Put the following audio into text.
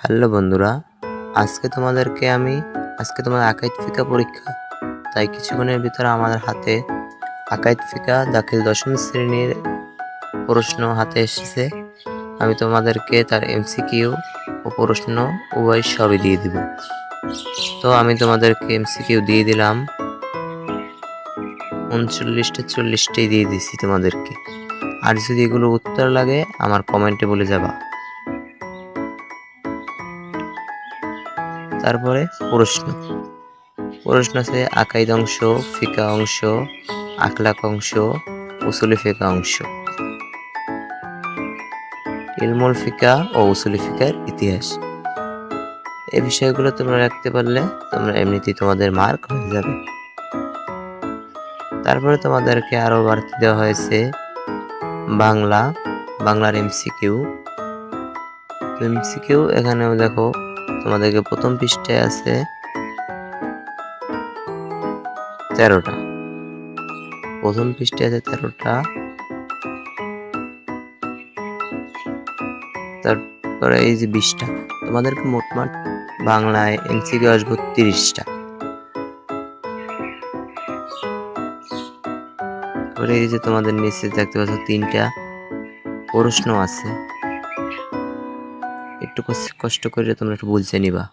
Hello বন্ধুরা, আজকে তোমাদেরকে আমি, আজকে তোমাদের আকাইদ ফিকা পরীক্ষা। তাই কিছুক্ষণের ভিতরে আমাদের হাতে আকাইদ ফিকা দাখিল দশম শ্রেণির প্রশ্ন হাতে এসেছে। আমি তোমাদেরকে তার এমসিকিউ ও প্রশ্ন উভয় সবই দিয়ে দিব। তো আমি তোমাদেরকে এমসিকিউ দিয়ে দিলাম। উনচল্লিশটা চল্লিশটাই দিয়ে দিছি তোমাদেরকে। আর যদি এগুলো উত্তর লাগে, আমার কমেন্টে বলে যাবা। তারপরে প্রশ্ন। প্রশ্ন আছে, আকাইদ অংশ, ফিকা অংশ, আখলাক অংশ, উসুলি ফিকা অংশ। ইলমুল ফিকা ও উসুলি ফিকার ইতিহাস। এই বিষয়গুলো তোমরা রাখতে পারলে তোমরা এমনিতেই তোমাদের মার্ক হয়ে যাবে। তারপরে তোমাদেরকে আরও বাড়তি দেওয়া হয়েছে, বাংলা, বাংলার এমসিকিউ। এমসিকিউ এখানেও দেখো তোমাদেরকে প্রথম পৃষ্ঠায় আছে তেরোটা। প্রথম পৃষ্ঠে আছে তেরোটা। তারপরে এই যে বিশটা, তোমাদেরকে মোটমাট বাংলায় এমসিকিউ আসব তিরিশটা। তারপরে এই যে তোমাদের নিচে দেখতে পাচ্ছ তিনটা প্রশ্ন আছে। একটু কষ্ট- করে তোমরা একটু বুঝে নিবা।